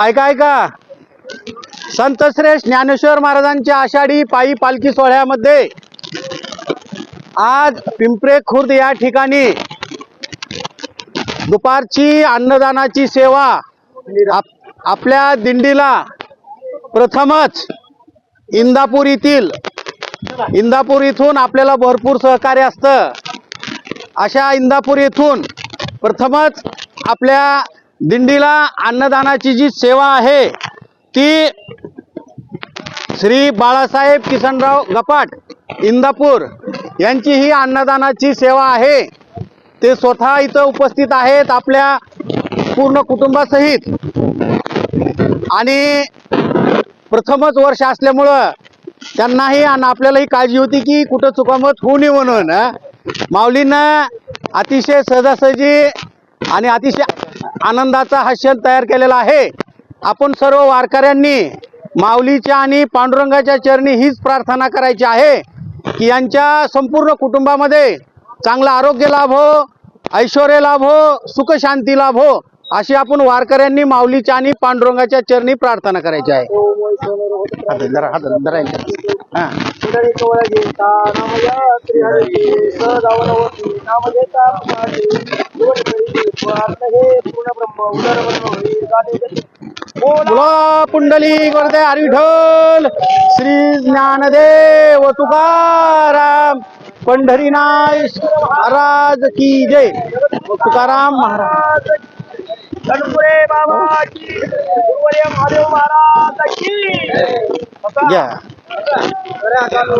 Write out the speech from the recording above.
ऐका ऐका. संतश्रेष्ठ ज्ञानेश्वर महाराजांच्या आषाढी पायी पालखी सोहळ्यामध्ये आज पिंपरे खुर्द या ठिकाणी दुपारची अन्नदानाची सेवा आप- आपल्या दिंडीला प्रथमच इंदापूर येथील इंदापूर इथून आपल्याला भरपूर सहकार्य असतं. अशा इंदापूर येथून प्रथमच आपल्या दिंडीला अन्नदानाची जी सेवा आहे ती श्री बाळासाहेब किसनराव गपाट इंदापूर यांची ही अन्नदानाची सेवा आहे. ते स्वतः इथं उपस्थित आहेत आपल्या पूर्ण कुटुंबासहित. आणि प्रथमच वर्ष असल्यामुळं त्यांनाही आणि आपल्यालाही काळजी होती की कुठं चुकामत होऊ नये म्हणून माऊलीनं अतिशय सहजासहजी आणि अतिशय आनंदाचा हा क्षण तयार केलेला आहे. आपण सर्व वारकऱ्यांनी माऊलीच्या आणि पांडुरंगाच्या चरणी हीच प्रार्थना करायची आहे की यांच्या संपूर्ण कुटुंबामध्ये चांगलं आरोग्य लाभ हो ऐश्वर हो सुखशांती लाभ हो अशी आपण वारकऱ्यांनी माऊलीच्या आणि पांडुरंगाच्या चरणी प्रार्थना करायची आहे. हा. बोला पुंडली वरदे हरिठल श्री ज्ञानदेव तुकाराम. पंढरीनाथ महाराज की जय. तुकाराम महाराज. गणपुरे बाबा की महादेव महाराज की